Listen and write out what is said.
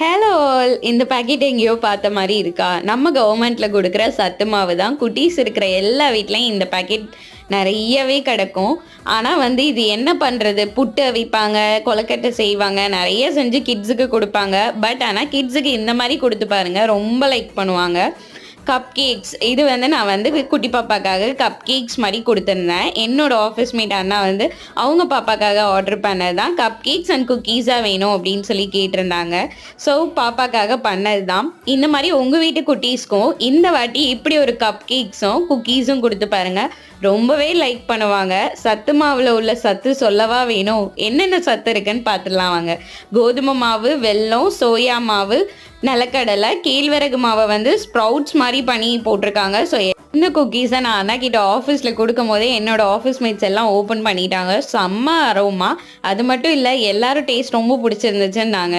Hello all இந்த packet எங்கேயோ பார்த்த மாதிரி இருக்கா? நம்ம கவர்மெண்ட்டில் கொடுக்குற சத்து மாவு தான். குட்டீஸ் இருக்கிற எல்லா வீட்லேயும் இந்த பாக்கெட் நிறையவே கிடக்கும். ஆனால் வந்து இது என்ன பண்ணுறது புட்டு அவிப்பாங்க கொலக்கட்டை செய்வாங்க நிறைய செஞ்சு கிட்ஸுக்கு கொடுப்பாங்க. பட் ஆனால் கிட்ஸுக்கு இந்த மாதிரி கொடுத்து பாருங்க ரொம்ப லைக் பண்ணுவாங்க. கப் கேக்ஸ் இது வந்து நான் வந்து குட்டி பாப்பாக்காக கப் கேக்ஸ் மாதிரி கொடுத்துருந்தேன். என்னோட ஆஃபீஸ் மீட் அண்ணா வந்து அவங்க பாப்பாக்காக ஆர்டர் பண்ணது தான் கப் கேக்ஸ் அண்ட் குக்கீஸாக வேணும் அப்படின்னு சொல்லி கேட்டிருந்தாங்க. ஸோ பாப்பாக்காக பண்ணது தான் இந்த மாதிரி உங்கள் வீட்டு குட்டீஸ்க்கும் இந்த வாட்டி இப்படி ஒரு கப் கேக்ஸும் குக்கீஸும் கொடுத்து பாருங்க. ரொம்பவே லைக் பண்ணுவாங்க. சத்து மாவில் உள்ள சத்து சொல்லவா வேணும்? என்னென்ன சத்து இருக்குன்னு பார்த்துடலாம் வாங்க. கோதுமை மாவு வெல்லம் சோயா மாவு நிலக்கடலை கேழ்வரகு மாவை வந்து ஸ்ப்ரவுட்ஸ் மாதிரி பண்ணி போட்டிருக்காங்க. ஸோ இந்த குக்கீஸை நான் அண்ணா கிட்ட ஆஃபீஸில் கொடுக்கும் போதே என்னோட ஆஃபீஸ் மேட்ஸ் எல்லாம் ஓப்பன் பண்ணிட்டாங்க. செம்ம அரோமா அது மட்டும் இல்லை எல்லாரும் டேஸ்ட் ரொம்ப பிடிச்சிருந்துச்சுன்னாங்க.